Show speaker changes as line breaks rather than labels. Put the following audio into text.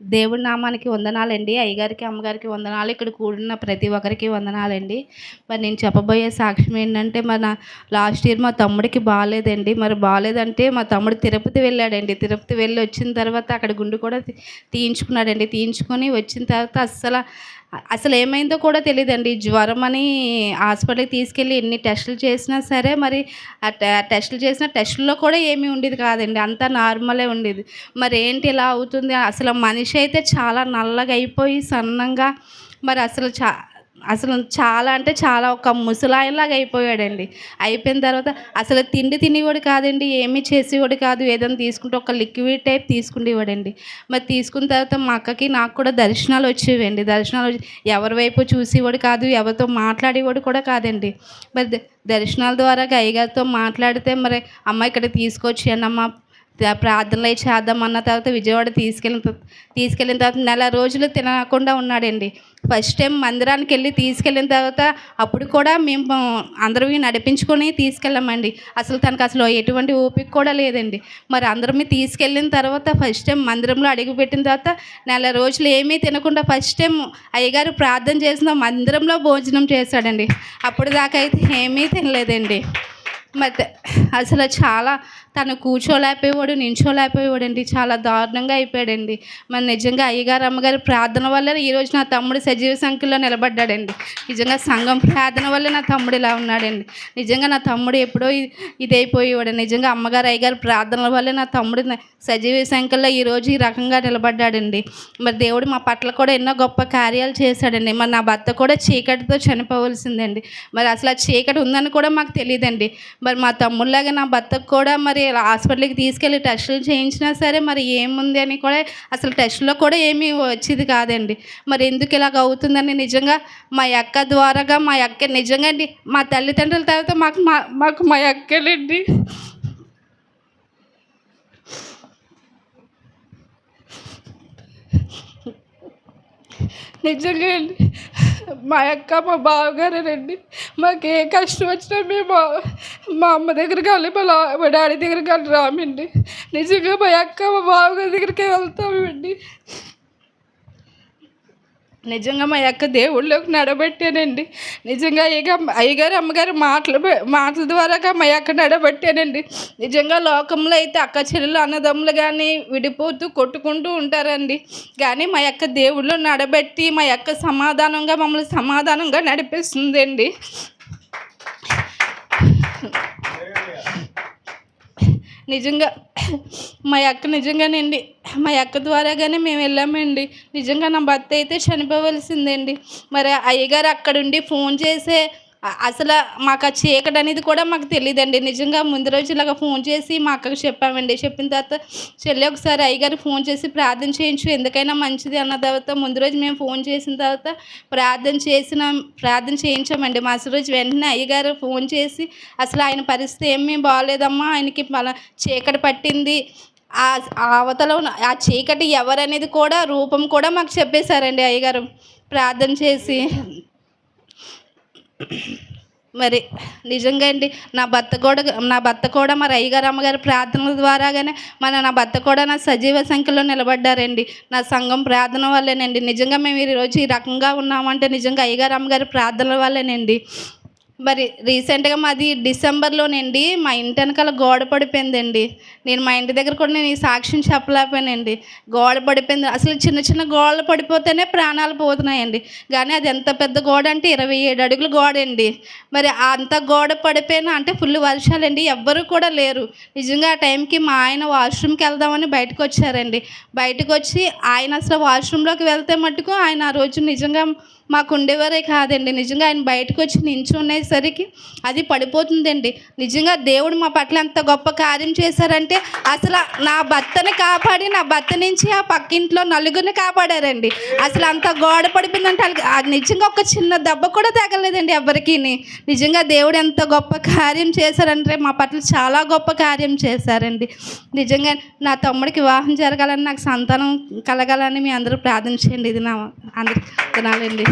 దేవుడి నామానికి వందనాలండి. అయ్యగారికి అమ్మగారికి వందనాలు. ఇక్కడ కూడిన ప్రతి ఒక్కరికి వందనాలండి. మరి నేను చెప్పబోయే సాక్ష్యం ఏంటంటే మన లాస్ట్ ఇయర్ మా తమ్ముడికి బాగాలేదండి మరి బాగాలేదంటే మా తమ్ముడు తిరుపతి వెళ్ళాడండి. తిరుపతి వెళ్ళి వచ్చిన తర్వాత అక్కడ గుండు కూడా తీయించుకున్నాడండి. తీయించుకొని వచ్చిన తర్వాత అస్సలు అసలు ఏమైందో కూడా తెలియదండి జ్వరం అని హాస్పిటల్కి తీసుకెళ్ళి ఎన్ని టెస్టులు చేసినా సరే మరి ఆ టెస్టులు చేసిన టెస్టుల్లో కూడా ఏమీ ఉండేది కాదండి. అంతా నార్మలే ఉండేది. మరి ఏంటి ఇలా అవుతుంది? అసలు మనిషి అయితే చాలా నల్లగా అయిపోయి సన్నంగా మరి అసలు చా అసలు చాలా అంటే చాలా ఒక ముసలాయనలాగా అయిపోయాడండి. అయిపోయిన తర్వాత అసలు తిండి తినేవాడు కాదండి ఏమీ చేసేవాడు కాదు ఏదైనా తీసుకుంటే ఒక లిక్విడ్ టైప్ తీసుకునేవాడండి మరి తీసుకున్న తర్వాత మా అక్కకి నాకు కూడా దర్శనాలు వచ్చేవండి. దర్శనాలు వచ్చి ఎవరి వైపు చూసేవాడు కాదు ఎవరితో మాట్లాడేవాడు కూడా కాదండి. మరి ద- దర్శనాల ద్వారా అయ్యగారితో మాట్లాడితే మరి అమ్మ ఇక్కడ తీసుకొచ్చానమ్మా ప్రార్థనలు అయి చేద్దాం అన్న తర్వాత విజయవాడ తీసుకెళ్ళిన తీసుకెళ్ళిన తర్వాత నెల రోజులు తినకుండా ఉన్నాడండి. ఫస్ట్ టైం మందిరానికి వెళ్ళి తీసుకెళ్ళిన తర్వాత అప్పుడు కూడా మేము అందరం నడిపించుకొని తీసుకెళ్ళామండి. అసలు తనకు అసలు ఎటువంటి ఓపిక కూడా లేదండి. మరి అందరం తీసుకెళ్ళిన తర్వాత ఫస్ట్ టైం మందిరంలో అడుగుపెట్టిన తర్వాత నెల రోజులు ఏమీ తినకుండా ఫస్ట్ టైం అయ్యగారు ప్రార్థన చేసిన మందిరంలో భోజనం చేశాడండి. అప్పుడు దాకా అయితే ఏమీ తినలేదండి. మరి అసలు చాలా తను కూర్చోలేకపోయేవాడు నించోలేకపోయేవాడండి. చాలా దారుణంగా అయిపోయాడండి. మరి నిజంగా అయ్యగారు అమ్మగారి ప్రార్థన వల్ల ఈరోజు నా తమ్ముడు సజీవ సంఖ్యలో నిలబడ్డాడండి. నిజంగా సంఘం ప్రార్థన వల్ల నా తమ్ముడు ఇలా ఉన్నాడండి. నిజంగా నా తమ్ముడు ఎప్పుడో ఇదైపోయేవాడు. నిజంగా అమ్మగారు అయ్యగారు ప్రార్థనల వల్ల నా తమ్ముడు సజీవ సంఖ్యలో ఈరోజు ఈ రకంగా నిలబడ్డాడండి. మరి దేవుడు మా పట్ల కూడా ఎన్నో గొప్ప కార్యాలు చేశాడండి. మరి నా భర్త కూడా చీకటితో చనిపోవలసిందండి. మరి అసలు ఆ చీకటి ఉందని కూడా మాకు తెలియదండి. మరి మా తమ్ముళ్ళగా నా భర్తకు కూడా మరి ఇలా హాస్పిటల్కి తీసుకెళ్ళి టెస్టులు చేయించినా సరే మరి ఏముంది అని కూడా అసలు టెస్ట్లో కూడా ఏమీ వచ్చేది కాదండి. మరి ఎందుకు ఇలాగ అవుతుందని నిజంగా మా అక్క ద్వారాగా మా అక్క నిజంగా అండి మా తల్లిదండ్రుల తర్వాత మాకు మా మాకు మా అక్కలండి. నిజంగా అండి. మా అక్క మా బావగారేనండి మాకు ఏ కష్టం వచ్చినా మేము మా అమ్మ దగ్గరికి వెళ్ళి మా లా- మా డాడీ దగ్గరికి వెళ్ళి రామండి. నిజంగా మా అక్క మా బావగారి దగ్గరికి వెళ్తామండి. నిజంగా మా యొక్క దేవుళ్ళకి నడబెట్టానండి. నిజంగా అయ్యగా అయ్యగారు అమ్మగారు మాటలు మాటల ద్వారాగా మా యొక్క నడబెట్టానండి. నిజంగా లోకంలో అయితే అక్క చెల్లెలు అన్నదమ్ములు కానీ విడిపోతూ కొట్టుకుంటూ ఉంటారండి. కానీ మా యొక్క దేవుళ్ళు నడబెట్టి మా యొక్క సమాధానంగా మమ్మల్ని సమాధానంగా నడిపిస్తుందండి. నిజంగా మా అక్క నిజంగానండి మా అక్క ద్వారాగానే మేము వెళ్ళామండి. నిజంగా నా భర్త అయితే చనిపోవలసిందండి. మరి అయ్యగారు అక్కడుండి ఫోన్ చేసే అసలు మాకు ఆ చీకటి అనేది కూడా మాకు తెలియదండి నిజంగా ముందు రోజు ఇలాగ ఫోన్ చేసి మా అక్కకి చెప్పామండి. చెప్పిన తర్వాత చెల్లి ఒకసారి అయ్యగారు ఫోన్ చేసి ప్రార్థన చేయించు ఎందుకైనా మంచిది అన్న తర్వాత ముందు రోజు మేము ఫోన్ చేసిన తర్వాత ప్రార్థన చేసిన ప్రార్థన చేయించామండి. మరుసటి రోజు వెంటనే అయ్యగారు ఫోన్ చేసి అసలు ఆయన పరిస్థితి ఏమీ బాగాలేదమ్మా ఆయనకి మళ్ళీ చీకటి పట్టింది. అవతల ఉన్న ఆ చీకటి ఎవరనేది కూడా రూపం కూడా మాకు చెప్పేశారండి అయ్యగారు. ప్రార్థన చేసి. మరి నిజంగా అండి నా భర్త కూడా నా భర్త కూడా మరి అయ్యగారు అమ్మగారి ప్రార్థనల ద్వారాగానే మన నా భర్త కూడా నా సజీవ సంఖ్యలో నిలబడ్డారండి. నా సంఘం ప్రార్థన వల్లేనండి నిజంగా మేము ఈరోజు ఈ రకంగా ఉన్నామంటే నిజంగా అయ్యగారు అమ్మగారి ప్రార్థనల వల్లేనండి మరి రీసెంట్గా మాది డిసెంబర్లోనండి మా ఇంటి వెనకాల గోడ పడిపోయిందండి. నేను మా ఇంటి దగ్గర కూడా నేను ఈ సాక్ష్యం చెప్పలేకపోయానండి. గోడ పడిపోయింది. అసలు చిన్న చిన్న గోడలు పడిపోతేనే ప్రాణాలు పోతున్నాయండి. కానీ అది ఎంత పెద్ద గోడ అంటే ఇరవై ఏడు అడుగుల గోడ అండి మరి అంత గోడ పడిపోయినా అంటే ఫుల్ వర్షాలండి. ఎవ్వరూ కూడా లేరు. నిజంగా ఆ టైంకి మా ఆయన వాష్రూమ్కి వెళ్దామని బయటకు వచ్చారండి బయటకు వచ్చి ఆయన అసలు వాష్రూమ్లోకి వెళ్తే మట్టుకు ఆయన ఆ రోజు నిజంగా మాకు ఉండేవారే కాదండి. నిజంగా ఆయన బయటకు వచ్చి నించునేసరికి అది పడిపోతుందండి. నిజంగా దేవుడు మా పట్ల ఎంత గొప్ప కార్యం చేశారంటే అసలు నా భర్తని కాపాడి నా భర్త నుంచి ఆ పక్కింట్లో నలుగురిని కాపాడారండి. అసలు అంత గోడ పడిపోయిందంటే వాళ్ళకి నిజంగా ఒక చిన్న దెబ్బ కూడా తగలేదండి ఎవరికి నిజంగా దేవుడు ఎంత గొప్ప కార్యం చేశారంటే మా పట్ల చాలా గొప్ప కార్యం చేశారండి. నిజంగా నా తమ్ముడికి వివాహం జరగాలని నాకు సంతానం కలగాలని మీ అందరూ ప్రార్థన చేయండి. ఇది నా అందరికి వందనాలండి